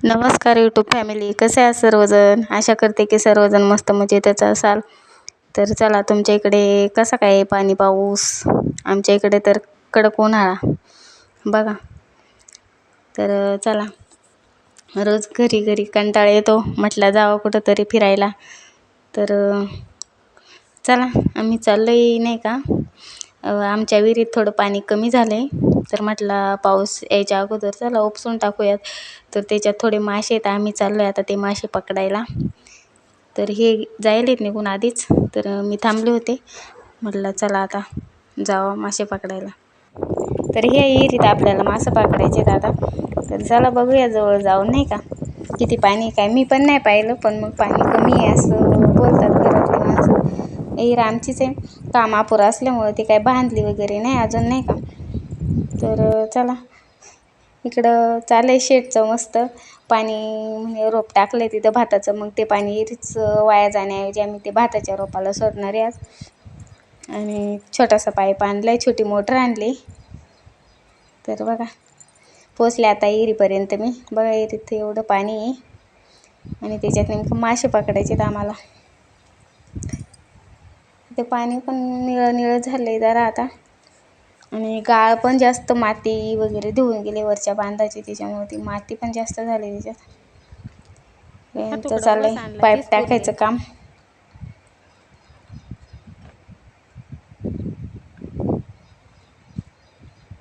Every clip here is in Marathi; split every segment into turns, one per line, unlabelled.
नमस्कार यूट्यूब फॅमिली कसे आहात सर्वजण? आशा करते की सर्वजण मस्त मजेतच असाल. तर चला तुमच्या इकडे कसा काय आहे पाणी पाऊस? आमच्या इकडे तर कडक उन्हाळा. बघा. तर चला. रोज घरी घरी कंटाळा येतो. म्हटलं जावं कुठंतरी फिरायला. तर चला. आम्ही चाललो आहे नाही का? आमच्या विहिरीत थोडं पाणी कमी झालं आहे तर म्हटलं पाऊस यायच्या अगोदर चला उपसून टाकूयात. तर त्याच्यात थोडे मासे आहेत आम्ही चाललो आहे आता ते मासे पकडायला. तर हे जायलेत निघून आधीच. तर मी थांबले होते. म्हटलं चला आता जावा मासे पकडायला. तर हे विहिरीत आपल्याला मासे पकडायचे आता. तर चला बघूया जवळ जाऊन नाही का? किती पाणी काय? मी पण नाही पाहिलं पण मग पाणी कमी आहे असं बोलतात घरातले माणसं. येईर आमचीच आहे. कामापूर असल्यामुळं ती काय बांधली वगैरे नाही अजून नाही का? तर चला. इकडं चाललं आहे शेटचं मस्त. पाणी म्हणजे रोप टाकलं आहे तिथं भाताचं. मग ते पाणी इथेच वाया जाण्याऐवजी आम्ही ते भाताच्या रोपाला सोडणार आहे आज. आणि छोटासा पाईप आणला आहे छोटी मोटर आणली. तर बघा पोचले आता इरीपर्यंत मी. बघा तिथे एवढं पाणी आहे. आणि त्याच्यात नेमकं मासे पकडायचे आहेत आम्हाला. ते पाणी पण निळं निळं झालं आहे जरा आता. आणि गाळ पण जास्त माती वगैरे धुवून गेले वरच्या बांधाची त्याच्यामुळे ती माती पण जास्त झाली त्याच्यात यांचं चाललंय पाईप टाकायचं काम.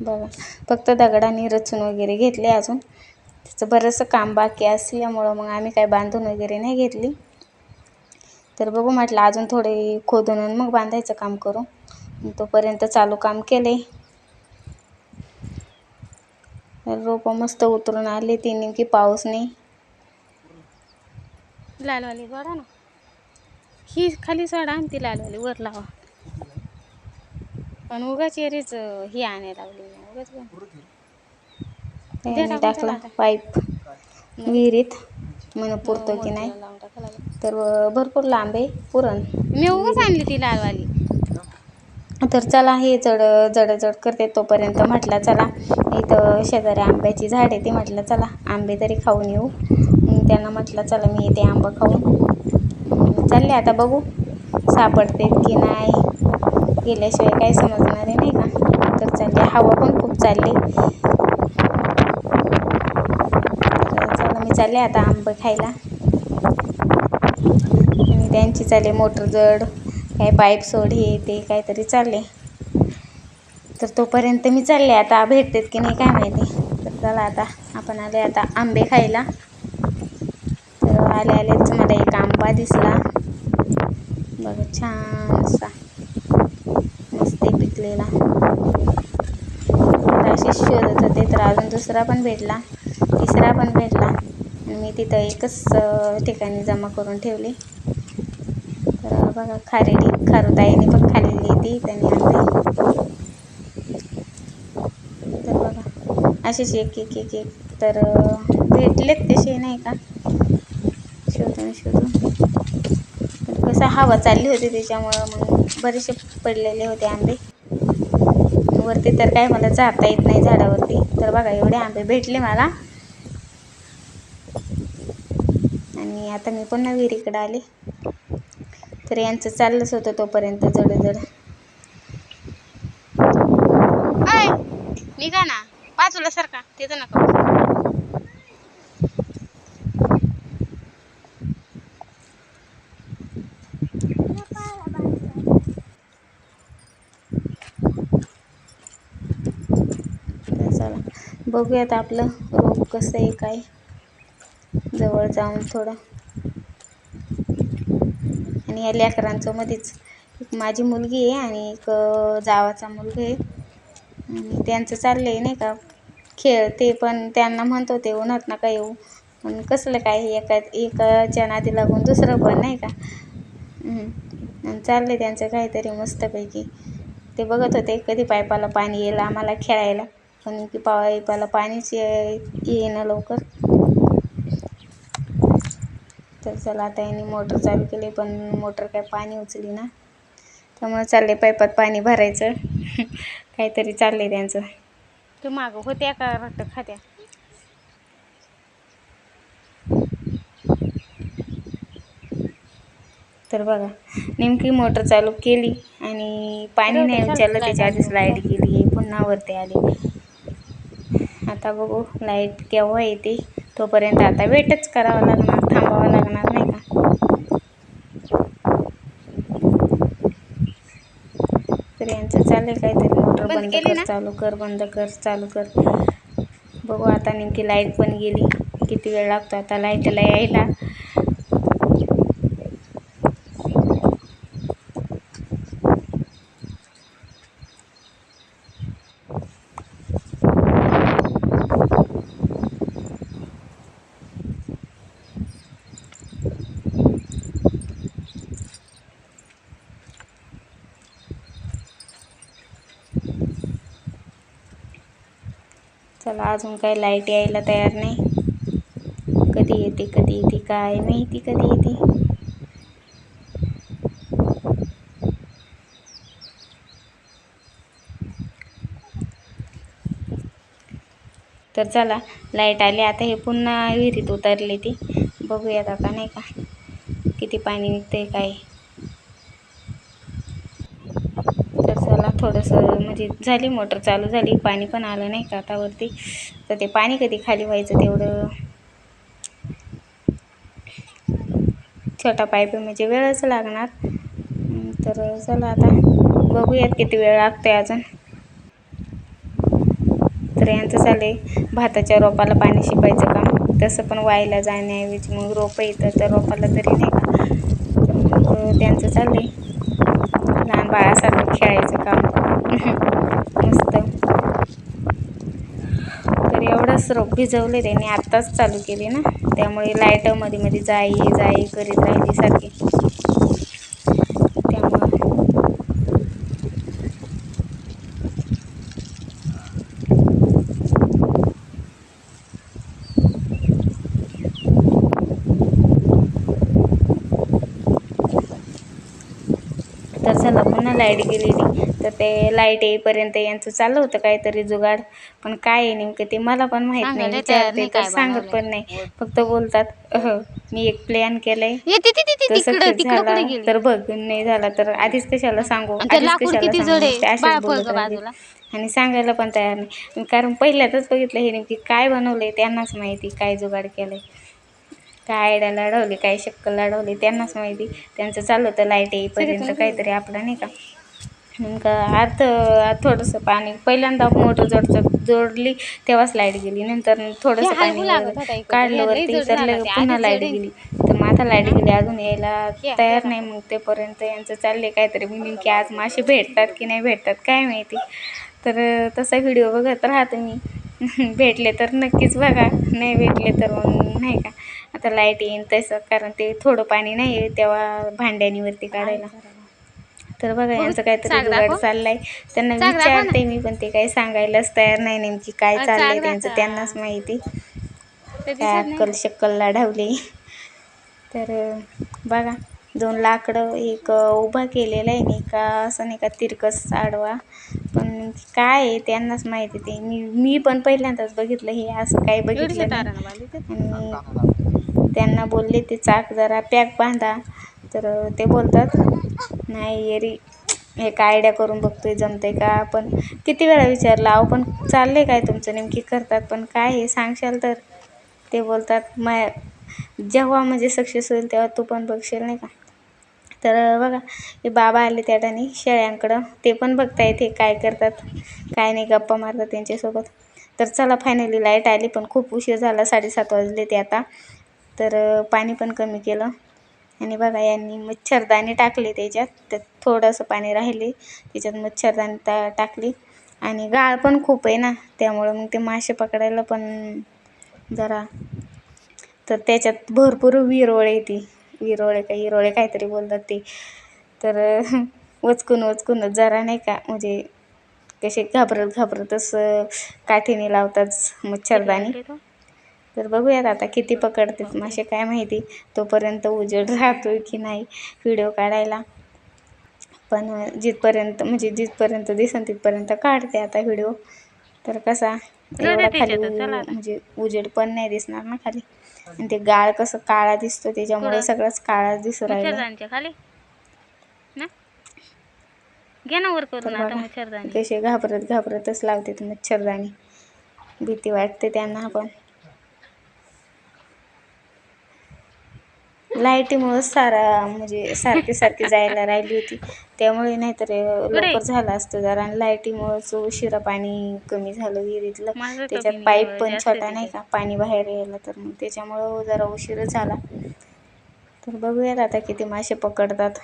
बघा फक्त दगडाने रचून वगैरे घेतले अजून. त्याचं बरंचसं काम बाकी असल्यामुळं मग आम्ही काय बांधून वगैरे नाही घेतली. तर बघू म्हटलं अजून थोडे खोदून मग बांधायचं काम करू. तोपर्यंत चालू काम केले रोपं मस्त उतरून आले. ती नेमकी पाऊस नाही.
लालवाली गोडा ना. ही खाली सोडा आणि ती लालवाली वर लावा. पण उगाच एरीच ही आणायला लावली उगाच
टाकला. पाईप विहिरीत. मन पुरतो की नाही. तर भरपूर लांब आहे. पुरण.
मी उगाच आणली ती लालवाली.
तर चला हे जड जडजड करते तोपर्यंत म्हटलं चला. इथं शेजारी आंब्याची झाड आहे ते म्हटलं चला आंबे तरी खाऊन येऊ. त्यांना म्हटलं चला मी इथे आंबा खाऊन चालले. आता बघू सापडते की नाही. गेल्याशिवाय काही समजणार आहे नाही का? तर चालले. हवा पण खूप चालली. चला मी चालले आता आंबे खायला. आणि त्यांची चालले मोटर जड. काय पाईप सोड हे ते काहीतरी चालले तर तोपर्यंत मी चालले. आता भेटतात की नाही काय माहिती. तर चला आता आपण आले आता आंबे खायला. तर आले आलेच मला एक आंबा दिसला. बघ छान असा मस्त पिकलेला. तर असे शोधत होते तर अजून दुसरा पण भेटला. तिसरा पण भेटला. मी तिथं एकच ठिकाणी जमा करून ठेवले. तर बघा खारेडी खारुताईने पण खाल्लेली ती त्यांनी आणली. तर बघा असेच एक एक एक एक. तर भेटलेत तसे नाही का? शोधून शोधून. कसं हवा चालली होती त्याच्यामुळं मग बरेचसे पडलेले होते आंबे. वरती तर काय मला जाता येत नाही झाडावरती. तर बघा एवढे आंबे भेटले मला. आणि आता मी पुन्हा विहिरीकडे आले. तर यांचं चाललंच होतं तोपर्यंत जड जड
निघा ना. बाजूला सारखा तिथं नका
चला बघूयात आपलं रोप कसं आहे काय. जवळ जाऊन थोडं. आणि या लेकरांचं मध्येच एक माझी मुलगी आहे आणि एक जावाचा मुलगा आहे. आणि त्यांचं चाललं आहे नाही का खेळ. ते पण त्यांना म्हणत होते उन्हात नका येऊ. पण कसलं काय एका एकाच्या नादी लागून दुसरं पण नाही का. चाललं आहे त्यांचं काहीतरी मस्तपैकी. ते बघत होते कधी पाईपाला पाणी येईल आम्हाला खेळायला? पण की पायपाला पाणीच येईना लवकर. तर चला आता यांनी मोटर चालू केली पण मोटर काय पाणी उचली ना. त्यामुळे चालले पाईपात पाणी भरायचं. काहीतरी चाललंय त्यांचं.
तू मागं होत्या का वाटतं खात्या?
तर बघा नेमकी मोटर चालू केली आणि पाणी नाही उचललं त्याच्या आधीच लाइट गेली पुन्हा वरती आली. आता बघू लाइट केव्हा येते? तोपर्यंत आता वेटच करावा लागणार थांबावं लागणार नाही का? तर यांचं चाललंय काहीतरी. मोटर
बंद
कर? चालू कर बंद कर चालू कर. बघू आता नेमकी लाइट पण गेली. किती वेळ लागतो आता? लाईटला यायला. मला अजून काही लाइट यायला तयार नाही. कधी येते कधी येते काय माहिती कधी येते. तर चला लाइट आली. आता हे पुन्हा विहिरीत उतरले ती. बघूयात आता नाही का? किती पाणी निघतंय काय तर चला थोडंसं म्हणजे झाली मोटर चालू झाली पाणी पण आलं नाही का आतावरती. तर ते पाणी कधी खाली व्हायचं तेवढं छोटा पाईप आहे म्हणजे वेळच लागणार. तर चला आता बघूयात किती वेळ लागतोय अजून. तर यांचं चाललंय भाताच्या रोपाला पाणी शिपायचं काम. तसं पण वायला जाण्याऐवजी मग रोपं येतं तर रोपाला तरी नाही का तर मग त्यांचं चाललंय लहान बाळासारखं खेळायचं काम मस्त रोप भिजवले त्यांनी आत्ताच चालू केली ना. त्यामुळे लाइटमध्ये मध्ये जाई जाई करीत राहिली सारखी. त्यामुळं तर चला पुन्हा लाइट गेलेली. तर ते लाइट येईपर्यंत यांचं चाललं होतं काहीतरी जुगाड. पण काय आहे नेमकं ते मला पण माहीत नाही.
सांगायला
विचारते तर सांगत. पण नाही. फक्त बोलतात "अह, मी एक प्लॅन केलंय.
येते ती ती
तसं
तिकडं
काही
तिकडं
झाला.
कुठे गेली?
तर बघ नाही झाला तर आधीच कशाला सांगू?
आणि ते
आधीच
लाकूड
कशाला
किती
सांगू?
जड आहे
नुसते असेच
बाळा
बोलत
पोरगं
राहिले.
बाजूला.
आणि सांगायला पण तयार नाही. कारण पहिल्यातच बघितलं हे नेमकी काय बनवलंय त्यांनाच माहिती काय जुगाड केलंय. काय आयडिया लढवली काय शक्कल लढवली त्यांनाच माहिती. त्यांचं चालू होतं लाइट येईपर्यंत काहीतरी आपलं नाही का? नेमकं अर्ध थोडंसं पाणी. पहिल्यांदा मोटर जोड जोडली तेव्हाच लाइट गेली. नंतर थोडंसं पाणी. काढलं वरती तर. पुन्हा
लाइट.
गेली. तर मग आता लाइट गेली. अजून यायला तयार नाही मग तेपर्यंत यांचं चाललंय काहीतरी. मग नेमकी आज मासे भेटतात की नाही भेटतात काय माहिती. तर तसा व्हिडिओ बघत राहते मी. भेटले तर नक्कीच बघा. नाही भेटले तर मग नाही का. आता लाइट येईन तसं कारण ते थोडं पाणी नाही आहे तेव्हा भांड्यानीवरती काढायला. तर बघा यांचं काहीतरी जुगाड. चाललाय त्यांना. विचारते मी पण ते काही सांगायलाच तयार नाही नेमकी काय चाललंय त्यांचं. त्यांनाच माहिती काय अक्कल शक्कल लाढवली तर बघा दोन लाकडं एक उभा केलेला आहे नाही का असं नाही का तिरकस आडवा पण काय आहे त्यांनाच माहिती ते मी मी पण पहिल्यांदाच बघितलं हे असं
एवढीशा
बघितलं नाही. आणि त्यांना बोलले ते चाक जरा पॅक बांधा तर ते बोलतात नाही येरी एक आयडिया करून बघतोय जमतंय का? पण किती वेळा विचारलं अहो पण चाललंय काय तुमचं? नेमकी करतात पण काय हे? सांगशाल तर. ते बोलतात मा जेव्हा म्हणजे सक्सेस होईल तेव्हा तू पण बघशील नाही का? तर बघा हे बाबा आले त्या ठिकाणी शेळ्यांकडं. ते पण बघता येते काय करतात काय नाही गप्पा मारतात त्यांच्यासोबत. तर चला फायनली लाइट आली पण खूप उशीर झाला साडेसात वाजले ते आता. तर पाणी पण कमी केलं. आणि बघा यांनी मच्छरदाणी टाकली त्याच्यात. त्यात थोडंसं पाणी राहिले. त्याच्यात मच्छरदाणी ता टाकली. आणि गाळ पण खूप आहे ना. त्यामुळं मग ते मासे पकडायला पण जरा तर त्याच्यात भरपूर विरोळे ती. विरोळे का हिरोळे काहीतरी बोलतात ते. तर वचकून वचकूनच जरा नाही का म्हणजे कसे घाबरत घाबरतच काठीने लावतात मच्छरदाणी. तर बघूयात आता किती पकडतात मासे काय माहिती. तोपर्यंत उजेड राहतोय की नाही व्हिडिओ काढायला. पण जिथपर्यंत म्हणजे जिथपर्यंत दिसेल तिथपर्यंत काढते आता व्हिडिओ तर कसा एवढा खाली. म्हणजे उजेड पण नाही दिसणार ना खाली. आणि ते गाळ कसं काळा दिसतो त्याच्यामुळे? सगळंच काळा दिसू राहिलं.
घे ना वर करून आता
बघा
मच्छरदाणी.
कसे घाबरत घाबरतच लावते मच्छरदाणी. भीती वाटते त्यांना पण. लाईटीमुळे सारा म्हणजे सारखी सारखी जायला राहिली होती. त्यामुळे नाहीतर लवकर झालं असतं जरा. आणि लाईटीमुळेच उशिरा पाणी कमी झालं विहिरीतलं. त्याच्यात पाईप पण छोटा. नाही का? पाणी बाहेर यायला तर मग त्याच्यामुळं जरा उशीर झाला. तर बघूयात आता किती मासे पकडतात.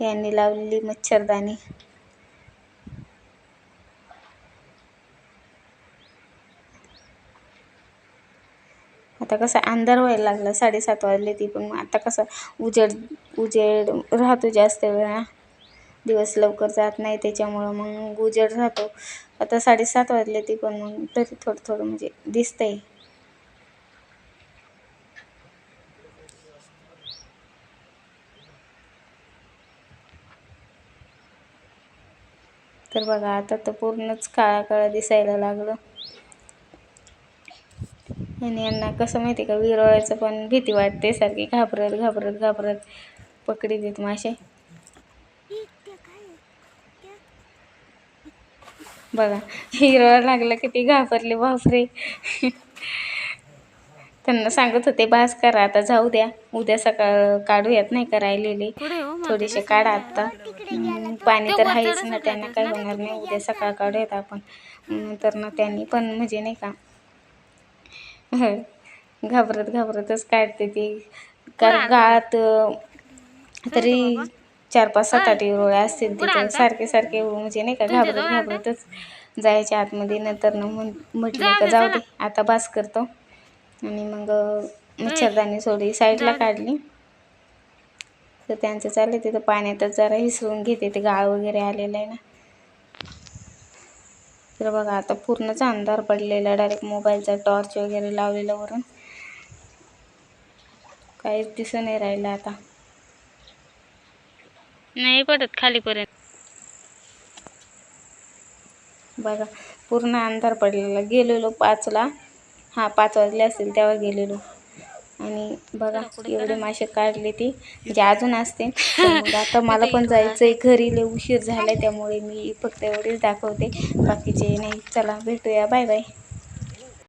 यांनी लावलेली मच्छरदाणी. आता कसं अंधार व्हायला लागला साडेसात वाजले ती पण. मग आता कसं उजेड उजेड राहतो जास्त वेळा. दिवस लवकर जात नाही त्याच्यामुळं मग उजेड राहतो. आता साडेसात वाजले ती पण मग तरी थोडं थोडं म्हणजे दिसतंय. तर बघा आता तर पूर्णच काळा काळा दिसायला लागलं. आणि यांना कसं माहिती का विरळायचं पण भीती वाटते सारखी घाबरत घाबरत घाबरत पकडी देत मासे. बघा हिरवळ लागलं की ती घाबरली बापरे. त्यांना सांगत होते बास करा आता जाऊ द्या. उद्या सकाळ काढूयात नाही का राहिलेले.
हो
थोडेसे काढा आता. हम्म, पाणी तर आहेच ना त्यांना काही होणार नाही. उद्या सकाळ काढूयात आपण. नंतर ना त्यांनी पण म्हणजे नाही का घाबरत घाबरतच काढते ती. कारण गाळात तरी चार पाच सात आठ रोळे असतील तिथे. सारखे सारखे म्हणजे नाही का घाबरत घाबरतच जायच्या आतमध्ये. नंतर ना म्हण म्हटलं का जाऊ दे आता बास करतो. आणि मग मच्छरदाणी सोडी साईडला काढली. तर त्यांचं चाललं तिथं पाण्यातच जरा हिसळून घेते. ते गाळ वगैरे आलेलं आहे ना. तर बघा आता पूर्णच अंधार पडलेला डायरेक्ट मोबाईलचा टॉर्च वगैरे लावलेला वरून. काहीच दिसून नाही राहिलं आता.
नाही पडत खालीपर्यंत.
बघा पूर्ण अंधार पडलेला. गेलेलो पाचला. हां पाच वाजले असतील तेव्हा गेलेलो. आणि बघा एवढे मासे काढले ती. म्हणजे अजून असते. आता मला पण जायचं आहे. घरी लय उशीर झाला त्यामुळे मी फक्त एवढेच दाखवते. बाकीचे नाही. चला भेटूया. Bye bye.